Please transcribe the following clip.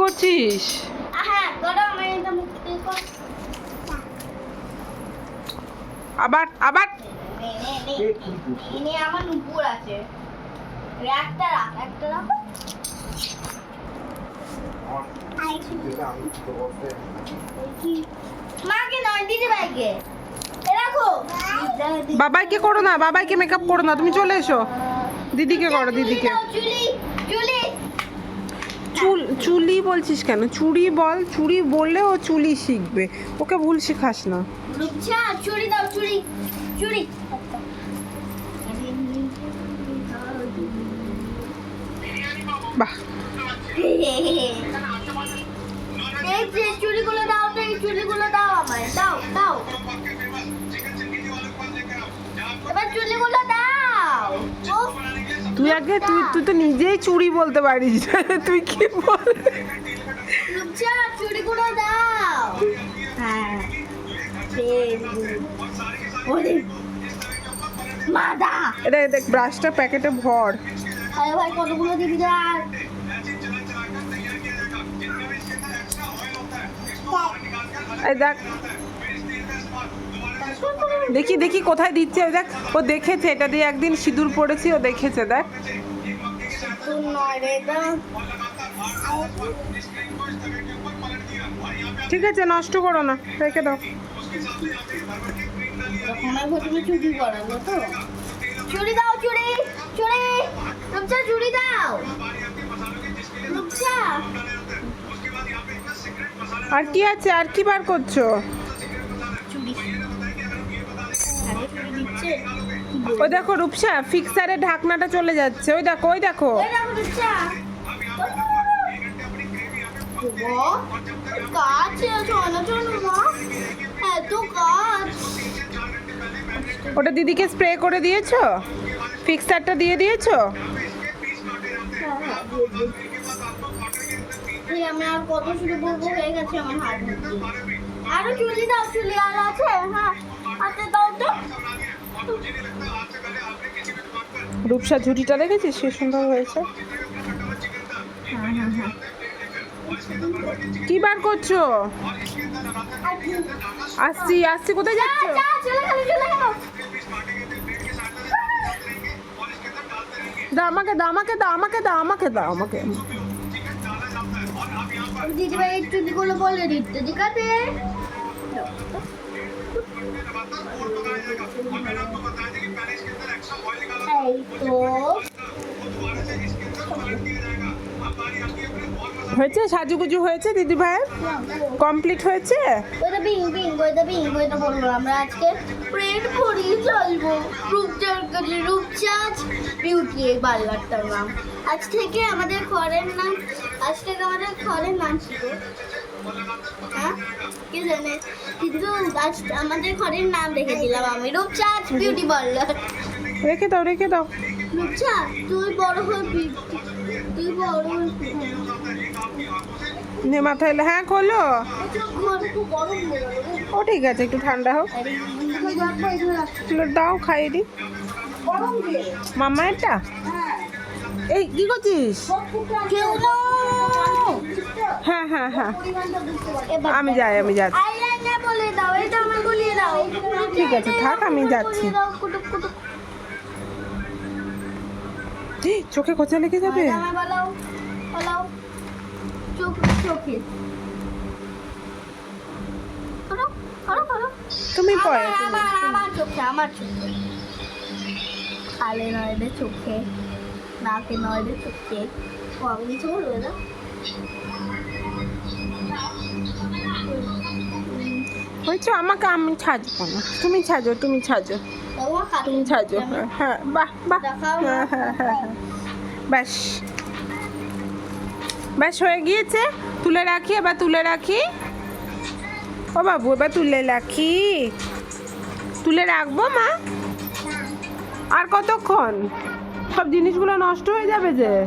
করছিস? হ্যাঁ আবার আবার। নে নে নে এই নে আমার নুপুর আছে। একটা রাখ একটা রাখ। মাকে নয় দিদি ভাইকে। বাবাইকে করো না বাবাইকে মেকআপ করো না তুমি চলে এসো। দিদিকে করো দিদিকে। চুলি চুলি বলছিস কেন? চুড়ি বল চুড়ি বললে ও চুলি শিখবে। ওকে ভুল শেখাস না। দাও চুড়ি চুড়ি। বাহ। এই দাও আমায়। দাও দাও। আগে তুই তুই তো নিজেই চুড়ি বলতে পারিস। তুই কি বল দাও। হ্যাঁ মাদা। এটা দেখ ব্রাশটা প্যাকেটে ভর। আরে ভাই কতগুলো দিবি আর এই দেখ দেখি দেখি কোথায় দিচ্ছে দেখ ও দেখেছে এটা দিয়ে একদিন সিঁদুর পড়েছি ও দেখেছে দেখ। ঠিক আছে নষ্ট করো না রেখে দাও। তো চুড়ি দাও চুড়ি রূপসা চুড়ি দাও। রূপসা আর কি আছে আর কি বার করছ? ওই দেখো রূপসা ফিক্সারের ঢাকনাটা চলে যাচ্ছে। ওই দেখো ওই দেখো। ওটা দিদিকে স্প্রে করে দিয়েছ? ফিক্সারটা দিয়ে দিয়েছ? আমি আর কত শুরু করব হয়ে গেছে আমার হাত আরও চুলি দাও চুলি আর আছে? হ্যাঁ হাতে দাও তো। রূপসা ঝুড়িটা দেখেছিস? সে সুন্দর হয়েছে। কি বার করছ? আসছি আসছি কোথায় যাচ্ছ। দা আমাকে দা আমাকে দা আমাকে দা আমাকে দা আমাকে। দিদিভাই এই চুলিগুলো বলে দিতে ঠিক আছে? হয়েছে? সাজুগুজু হয়েছে দিদি ভাইয়ের কমপ্লিট হয়েছে? আমরা আজকে চলবো। বিউটি আজ থেকে আমাদের ঘরের নাম আজ থেকে আমাদের ঘরের নাম ছিল আমাদের ঘরের নাম রেখে দিলাম আমি রূপচাঁদ বিউটি পার্লার রেখে দাও রেখে দাও রূপচাঁদ তুই বড় তুই বড় হ্যাঁ খোলো। ও, ঠিক আছে, একটু ঠান্ডা হোক দাও, খাইয়ে দি মামা এটা এই, কি করছিস কেউ না। হ্যাঁ হ্যাঁ হ্যাঁ। আমি যাই আমি যাচ্ছি। ঠিক আছে, থাক, আমি যাচ্ছি। চোখে খোঁচা লেগে যাবে? তুমি পরে আমার চোখে আমার চোখে। খালে নয় চোখে নাকে নয় চোখে। আমি না আমাকে আমি ছাজবো না। তুমি ছাজো তুমি ছাজো তুমি ছাজো হ্যাঁ, হ্যাঁ বাহ বাহ। হ্যাঁ হ্যাঁ হ্যাঁ হ্যাঁ। ব্যাস। ব্যাস হয়ে গিয়েছে। তুলে রাখি এবার তুলে রাখি। ও বাবু এবার তুলে রাখি। তুলে রাখব মা? আর কতক্ষণ? সব জিনিসগুলো নষ্ট হয়ে যাবে যে?